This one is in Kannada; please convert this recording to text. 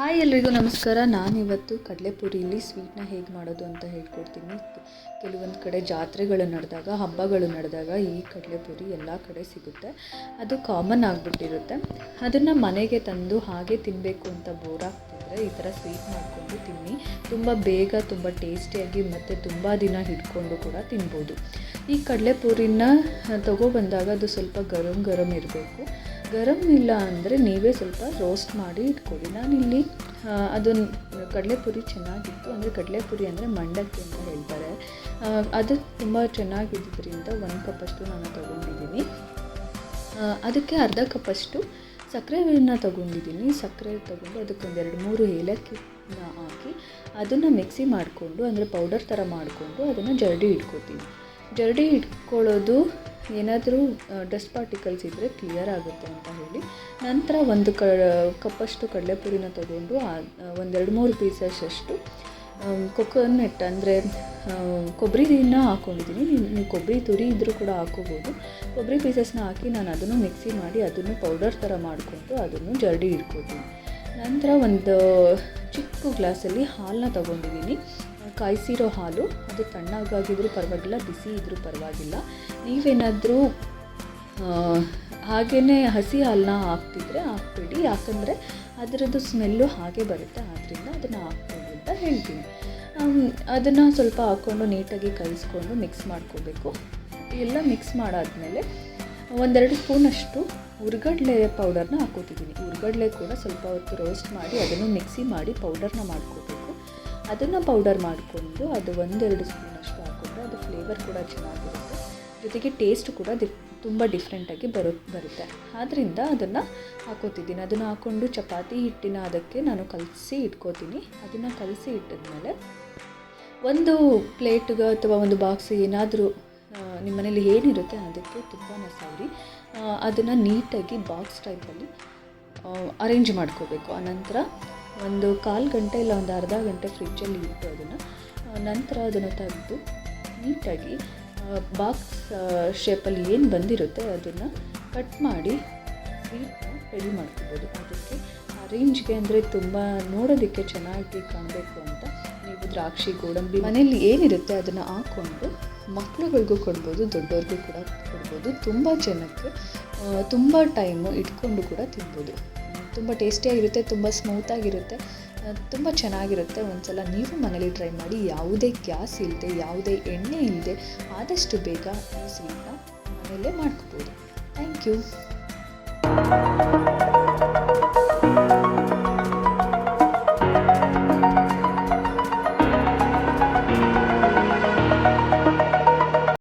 ಹಾಯ್ ಎಲ್ರಿಗೂ ನಮಸ್ಕಾರ. ನಾನಿವತ್ತು ಕಡಲೆಪುರಿಲಿ ಸ್ವೀಟ್ನ ಹೇಗೆ ಮಾಡೋದು ಅಂತ ಹೇಳ್ಕೊಡ್ತೀನಿ. ಕೆಲವೊಂದು ಕಡೆ ಜಾತ್ರೆಗಳು ನಡೆದಾಗ, ಹಬ್ಬಗಳು ನಡೆದಾಗ ಈ ಕಡಲೆಪುರಿ ಎಲ್ಲ ಕಡೆ ಸಿಗುತ್ತೆ. ಅದು ಕಾಮನ್ ಆಗಿಬಿಟ್ಟಿರುತ್ತೆ. ಅದನ್ನು ಮನೆಗೆ ತಂದು ಹಾಗೆ ತಿನ್ನಬೇಕು ಅಂತ ಬೋರ್ ಆಗ್ತಿದ್ರೆ ಈ ಥರ ಸ್ವೀಟ್ ಮಾಡಿಕೊಂಡು ತಿನ್ನಿ. ತುಂಬ ಬೇಗ, ತುಂಬ ಟೇಸ್ಟಿಯಾಗಿ ಮತ್ತು ತುಂಬ ದಿನ ಹಿಡ್ಕೊಂಡು ಕೂಡ ತಿನ್ಬೋದು. ಈ ಕಡಲೆಪುರಿನ ತಗೊಬಂದಾಗ ಅದು ಸ್ವಲ್ಪ ಗರಂ ಗರಂ ಇರಬೇಕು. ಗರಂ ಇಲ್ಲ ಅಂದರೆ ನೀವೇ ಸ್ವಲ್ಪ ರೋಸ್ಟ್ ಮಾಡಿ ಇಟ್ಕೊಳ್ಳಿ. ನಾನಿಲ್ಲಿ ಅದನ್ನು ಕಡಲೆಪುರಿ ಚೆನ್ನಾಗಿತ್ತು. ಅಂದರೆ ಕಡಲೆಪುರಿ ಅಂದರೆ ಮಂಡಕ್ಕಿ ಅಂತ ಹೇಳ್ತಾರೆ. ಅದು ತುಂಬ ಚೆನ್ನಾಗಿದ್ದರಿಂದ ಒಂದು ಕಪ್ಪಷ್ಟು ನಾನು ತಗೊಂಡಿದ್ದೀನಿ. ಅದಕ್ಕೆ ಅರ್ಧ ಕಪ್ಪಷ್ಟು ಸಕ್ಕರೆನ ತಗೊಂಡಿದ್ದೀನಿ. ಸಕ್ಕರೆ ತಗೊಂಡು ಅದಕ್ಕೆ ಒಂದು ಎರಡು ಮೂರು ಏಲಕ್ಕಿನ ಹಾಕಿ ಅದನ್ನು ಮಿಕ್ಸಿ ಮಾಡಿಕೊಂಡು, ಅಂದರೆ ಪೌಡರ್ ಥರ ಮಾಡಿಕೊಂಡು ಅದನ್ನು ಜರಡಿ ಇಟ್ಕೋತೀನಿ ಜರಡಿ ಇಟ್ಕೊಳ್ಳೋದು ಏನಾದರೂ ಡಸ್ಟ್ ಪಾರ್ಟಿಕಲ್ಸ್ ಇದ್ದರೆ ಕ್ಲಿಯರ್ ಆಗುತ್ತೆ ಅಂತ ಹೇಳಿ, ನಂತರ ಒಂದು ಕ, ಕಪ್ಪಷ್ಟು ಕಡಲೆಪುರಿನ ತೊಗೊಂಡು ಒಂದೆರಡು ಮೂರು ಪೀಸಸ್ಷ್ಟು ಕೊಕೊನೆಟ್ ಅಂದರೆ ಕೊಬ್ಬರಿನ ಹಾಕ್ಕೊಂಡಿದ್ದೀನಿ ನೀವು ನೀವು ಕೊಬ್ಬರಿ ತುರಿ ಇದ್ದರೂ ಕೂಡ ಹಾಕೋಬೋದು. ಕೊಬ್ಬರಿ ಪೀಸಸ್ನ ಹಾಕಿ ನಾನು ಅದನ್ನು ಮಿಕ್ಸಿ ಮಾಡಿ, ಅದನ್ನು ಪೌಡರ್ ಥರ ಮಾಡಿಕೊಂಡು ಅದನ್ನು ಜರಡಿ ಇಟ್ಕೊತೀನಿ. ನಂತರ ಒಂದು ಚಿಕ್ಕ ಗ್ಲಾಸಲ್ಲಿ ಹಾಲನ್ನ ತೊಗೊಂಡಿದ್ದೀನಿ. ಕಾಯಿಸಿರೋ ಹಾಲು, ಅದು ತಣ್ಣಗಾಗಿದ್ರೂ ಪರವಾಗಿಲ್ಲ, ಬಿಸಿ ಇದ್ದರೂ ಪರವಾಗಿಲ್ಲ. ನೀವೇನಾದರೂ ಹಾಗೇ ಹಸಿ ಹಾಲನ್ನ ಹಾಕ್ತಿದ್ರೆ ಹಾಕ್ಬೇಡಿ. ಯಾಕಂದರೆ ಅದರದ್ದು ಸ್ಮೆಲ್ಲು ಹಾಗೆ ಬರುತ್ತೆ. ಆದ್ದರಿಂದ ಅದನ್ನು ಹಾಕ್ಬೇಡಿ ಅಂತ ಹೇಳ್ತೀನಿ. ಅದನ್ನು ಸ್ವಲ್ಪ ಹಾಕ್ಕೊಂಡು ನೀಟಾಗಿ ಕಲಿಸ್ಕೊಂಡು ಮಿಕ್ಸ್ ಮಾಡ್ಕೋಬೇಕು. ಎಲ್ಲ ಮಿಕ್ಸ್ ಮಾಡಾದಮೇಲೆ ಒಂದೆರಡು ಸ್ಪೂನಷ್ಟು ಹುರ್ಗಡ್ಲೆ ಪೌಡರ್ನ ಹಾಕೋತಿದ್ದೀನಿ. ಹುರ್ಗಡ್ಲೆ ಕೂಡ ಸ್ವಲ್ಪ ಹೊತ್ತು ರೋಸ್ಟ್ ಮಾಡಿ ಅದನ್ನು ಮಿಕ್ಸಿ ಮಾಡಿ ಪೌಡರ್ನ ಮಾಡ್ಕೋಬೇಕು. ಅದನ್ನು ಪೌಡರ್ ಮಾಡಿಕೊಂಡು ಅದು ಒಂದೆರಡು ಸ್ಪೂನಷ್ಟು ಹಾಕೊಂಡ್ರೆ ಅದು ಫ್ಲೇವರ್ ಕೂಡ ಚೆನ್ನಾಗಿರುತ್ತೆ. ಜೊತೆಗೆ ಟೇಸ್ಟ್ ಕೂಡ ದಿಫ್ ತುಂಬ ಡಿಫ್ರೆಂಟಾಗಿ ಬರೋ, ಬರುತ್ತೆ. ಆದ್ದರಿಂದ ಅದನ್ನು ಹಾಕೋತಿದ್ದೀನಿ. ಅದನ್ನು ಹಾಕ್ಕೊಂಡು ಚಪಾತಿ ಹಿಟ್ಟಿನ ಅದಕ್ಕೆ ನಾನು ಕಲಸಿ ಇಟ್ಕೋತೀನಿ. ಅದನ್ನು ಕಲಸಿ ಇಟ್ಟಿದ್ಮೇಲೆ ಒಂದು ಪ್ಲೇಟ್ಗೆ ಅಥವಾ ಒಂದು ಬಾಕ್ಸ್ ಏನಾದರೂ ನಿಮ್ಮ ಮನೇಲಿ ಏನಿರುತ್ತೆ ಅದಕ್ಕೆ ತುಪ್ಪನ ಸವರಿ ಅದನ್ನು ನೀಟಾಗಿ ಬಾಕ್ಸ್ ಟೈಪಲ್ಲಿ ಅರೇಂಜ್ ಮಾಡ್ಕೋಬೇಕು. ಆನಂತರ ಒಂದು ಕಾಲು ಗಂಟೆ ಇಲ್ಲ ಒಂದು ಅರ್ಧ ಗಂಟೆ ಫ್ರಿಜ್ಜಲ್ಲಿ ಇಟ್ಟು ಅದನ್ನು ನಂತರ ಅದನ್ನು ತೆಗೆದು ನೀಟಾಗಿ ಬಾಕ್ಸ್ ಶೇಪಲ್ಲಿ ಏನು ಬಂದಿರುತ್ತೆ ಅದನ್ನು ಕಟ್ ಮಾಡಿ ಸ್ವೀಟ್ನ ರೆಡಿ ಮಾಡ್ಕೋಬೋದು. ಅದಕ್ಕೆ ಅರೇಂಜ್ಗೆ ಅಂದರೆ ತುಂಬ ನೋಡೋದಕ್ಕೆ ಚೆನ್ನಾಗಿ ಕಾಣಬೇಕು ಅಂತ. ನೀವು ದ್ರಾಕ್ಷಿ, ಗೋಡಂಬಿ ಮನೆಯಲ್ಲಿ ಏನಿರುತ್ತೆ ಅದನ್ನು ಹಾಕ್ಕೊಂಡು ಮಕ್ಳುಗಳಿಗೂ ಕೊಡ್ಬೋದು, ದೊಡ್ಡವ್ರಿಗೂ ಕೂಡ ಕೊಡ್ಬೋದು. ತುಂಬ ಜನಕ್ಕೆ ತುಂಬ ಟೈಮು ಇಟ್ಕೊಂಡು ಕೂಡ ತಿನ್ಬೋದು. ತುಂಬ ಟೇಸ್ಟಿಯಾಗಿರುತ್ತೆ ತುಂಬ ಸ್ಮೂತಾಗಿರುತ್ತೆ ತುಂಬ ಚೆನ್ನಾಗಿರುತ್ತೆ. ಒಂದ್ಸಲ ನೀವು ಮನೇಲಿ ಟ್ರೈ ಮಾಡಿ, ಯಾವುದೇ ಗ್ಯಾಸ್ ಇಲ್ಲದೆ ಯಾವುದೇ ಎಣ್ಣೆ ಇಲ್ಲದೆ ಆದಷ್ಟು ಬೇಗ ಈ ಸ್ವೀಟ್ನ ಮನೆಯಲ್ಲೇ ಮಾಡ್ಕೋಬೋದು. Thank you